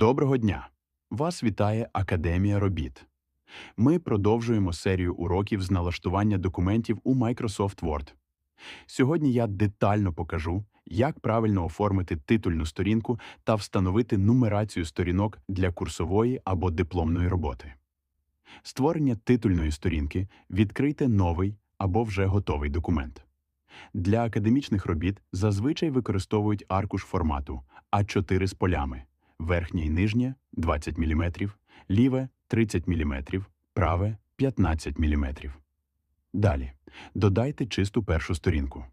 Доброго дня! Вас вітає Академія робіт. Ми продовжуємо серію уроків з налаштування документів у Microsoft Word. Сьогодні я детально покажу, як правильно оформити титульну сторінку та встановити нумерацію сторінок для курсової або дипломної роботи. Створення титульної сторінки відкрийте новий або вже готовий документ. Для академічних робіт зазвичай використовують аркуш формату А4 з полями верхнє і нижнє 20 мм, ліве 30 мм, праве 15 мм. Далі додайте чисту першу сторінку.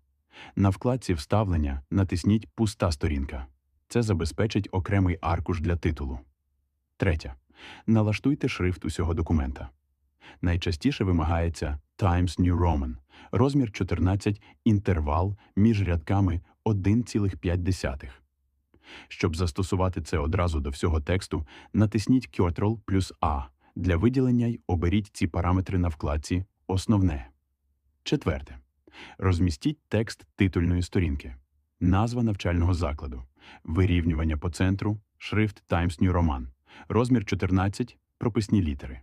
На вкладці Вставлення натисніть Пуста сторінка. Це забезпечить окремий аркуш для титулу. Третє. Налаштуйте шрифт усього документа. Найчастіше вимагається Times New Roman, розмір 14, інтервал між рядками 1,5. Щоб застосувати це одразу до всього тексту, натисніть Ctrl плюс A. Для виділення й оберіть ці параметри на вкладці Основне. Четверте. Розмістіть текст титульної сторінки, назва навчального закладу, вирівнювання по центру, шрифт Times New Roman, розмір 14, прописні літери,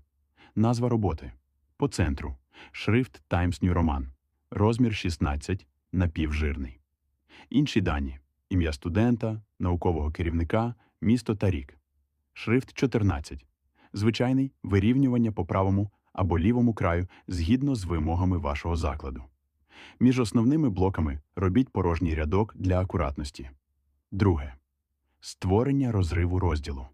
назва роботи, по центру, шрифт Times New Roman, розмір 16, напівжирний. Інші дані ім'я студента, наукового керівника, місто та рік. Шрифт 14. Звичайний вирівнювання по правому або лівому краю згідно з вимогами вашого закладу. Між основними блоками робіть порожній рядок для акуратності. Друге. Створення розриву розділу.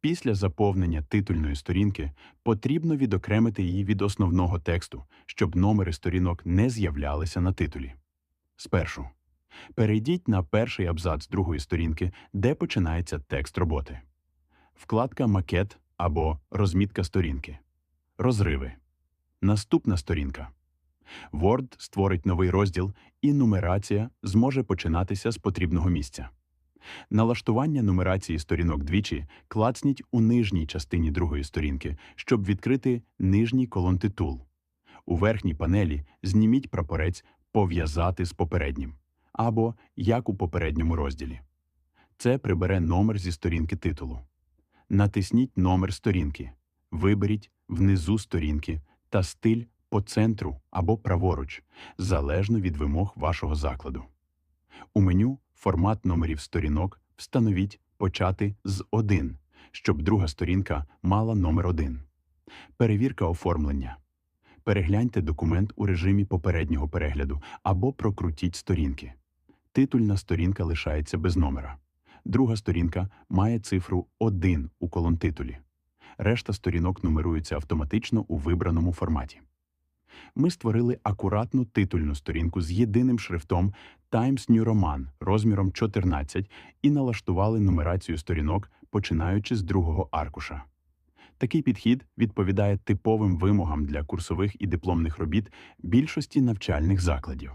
Після заповнення титульної сторінки потрібно відокремити її від основного тексту, щоб номери сторінок не з'являлися на титулі. Спершу перейдіть на перший абзац другої сторінки, де починається текст роботи. Вкладка Макет або Розмітка сторінки. Розриви. Наступна сторінка. Word створить новий розділ, і нумерація зможе починатися з потрібного місця. Налаштування нумерації сторінок двічі клацніть у нижній частині другої сторінки, щоб відкрити нижній колон титул. У верхній панелі зніміть прапорець Пов'язати з попереднім або як у попередньому розділі. Це прибере номер зі сторінки титулу. Натисніть номер сторінки, виберіть внизу сторінки та стиль по центру або праворуч, залежно від вимог вашого закладу. У меню формат номерів сторінок встановіть почати з 1, щоб друга сторінка мала номер 1. Перевірка оформлення. Перегляньте документ у режимі попереднього перегляду або прокрутіть сторінки. Титульна сторінка лишається без номера. Друга сторінка має цифру 1 у колонтитулі. Решта сторінок нумеруються автоматично у вибраному форматі. Ми створили акуратну титульну сторінку з єдиним шрифтом Times New Roman розміром 14 і налаштували нумерацію сторінок, починаючи з другого аркуша. Такий підхід відповідає типовим вимогам для курсових і дипломних робіт більшості навчальних закладів.